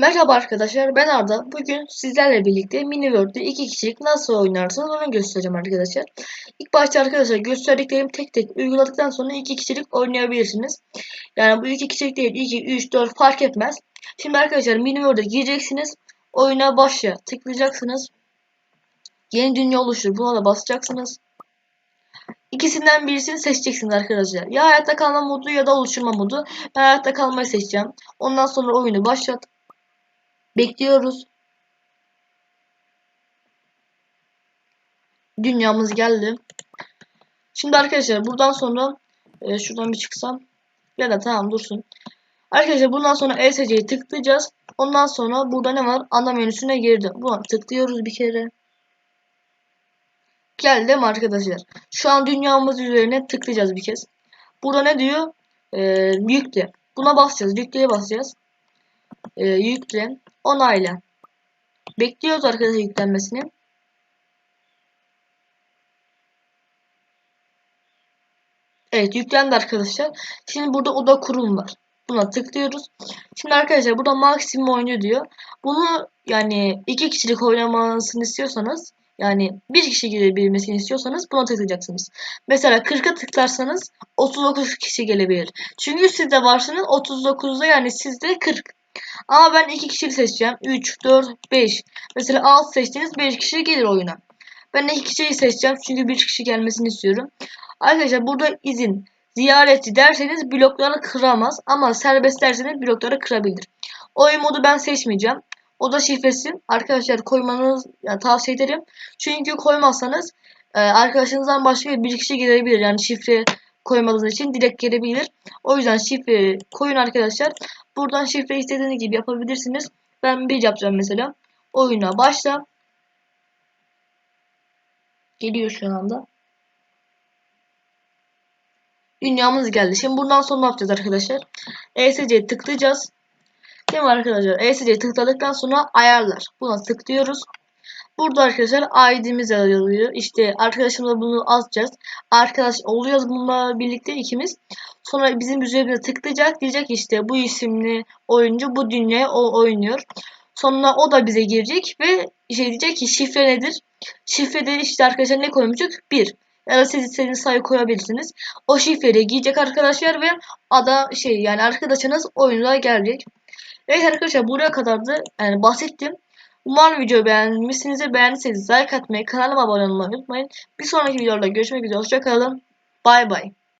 Merhaba arkadaşlar ben Arda. Bugün sizlerle birlikte Mini World'de iki kişilik nasıl oynarsınız onu göstereceğim arkadaşlar. İlk başta arkadaşlar gösterdiklerim tek tek uyguladıktan sonra iki kişilik oynayabilirsiniz. Yani bu iki kişilik değil 2, 3, 4 fark etmez. Şimdi arkadaşlar Mini World'e gireceksiniz. Oyuna başla tıklayacaksınız. Yeni dünya oluşur. Buna da basacaksınız. İkisinden birisini seçeceksiniz arkadaşlar. Ya hayatta kalma modu ya da oluşturma modu. Ben hayatta kalmayı seçeceğim. Ondan sonra oyunu başlat. Bekliyoruz. Dünyamız geldi. Şimdi arkadaşlar buradan sonra e, şuradan bir çıksam ya da tamam dursun. Arkadaşlar bundan sonra ESC'yi tıklayacağız. Ondan sonra burada ne var? Ana menüsüne girdi. Buna tıklıyoruz bir kere. Geldi mi arkadaşlar? Şu an dünyamız üzerine tıklayacağız bir kez. Burada ne diyor? Ee, yükle. Buna basacağız. Yükleye basacağız. Ee, yükle. Onayla. Bekliyoruz arkadaşlar yüklenmesini. Evet yüklendi arkadaşlar. Şimdi burada oda kurum var. Buna tıklıyoruz. Şimdi arkadaşlar burada maksimum oyuncu diyor. Bunu yani iki kişilik oynamasını istiyorsanız yani bir kişi girebilmesini istiyorsanız buna tıklayacaksınız. Mesela 40'a tıklarsanız 39 kişi gelebilir. Çünkü sizde varsınız 39'da yani sizde 40. Ama ben 2 kişi seçeceğim. 3, 4, 5. Mesela 6 seçtiğiniz 5 kişi gelir oyuna. Ben 2 kişiyi seçeceğim çünkü 1 kişi gelmesini istiyorum. Arkadaşlar burada izin ziyaretçi derseniz blokları kıramaz ama serbest derseniz blokları kırabilir. Oyun modu ben seçmeyeceğim. Oda şifresi arkadaşlar koymanız yani tavsiye ederim. Çünkü koymazsanız e, arkadaşınızdan başka bir kişi gelebilir. Yani şifre koymadığınız için direkt gelebilir. O yüzden şifre koyun arkadaşlar. Buradan şifre istediğiniz gibi yapabilirsiniz. Ben bir yapacağım mesela. Oyuna başla. Geliyor şu anda. Dünyamız geldi. Şimdi buradan sonra ne yapacağız arkadaşlar? ESC'ye tıklayacağız. Değil mi arkadaşlar? ESC'ye tıkladıktan sonra ayarlar. Buna tıklıyoruz. Burada arkadaşlar ID'miz yazıyor. İşte arkadaşımla bunu alacağız. Arkadaş oluyoruz bununla birlikte ikimiz. Sonra bizim üzerine tıklayacak. Diyecek işte bu isimli oyuncu bu dünyaya o oynuyor. Sonra o da bize girecek ve şey diyecek ki şifre nedir? Şifrede işte arkadaşlar ne koymuştuk? 1. Ya da siz istediğiniz sayı koyabilirsiniz. O şifreyi giyecek arkadaşlar ve ada şey yani arkadaşınız oyuna gelecek. Evet arkadaşlar buraya kadar da yani bahsettim. Umarım videoyu beğenmişsinizdir. Beğendiyseniz like atmayı, kanalıma abone olmayı unutmayın. Bir sonraki videoda görüşmek üzere. Hoşçakalın. Bay bay.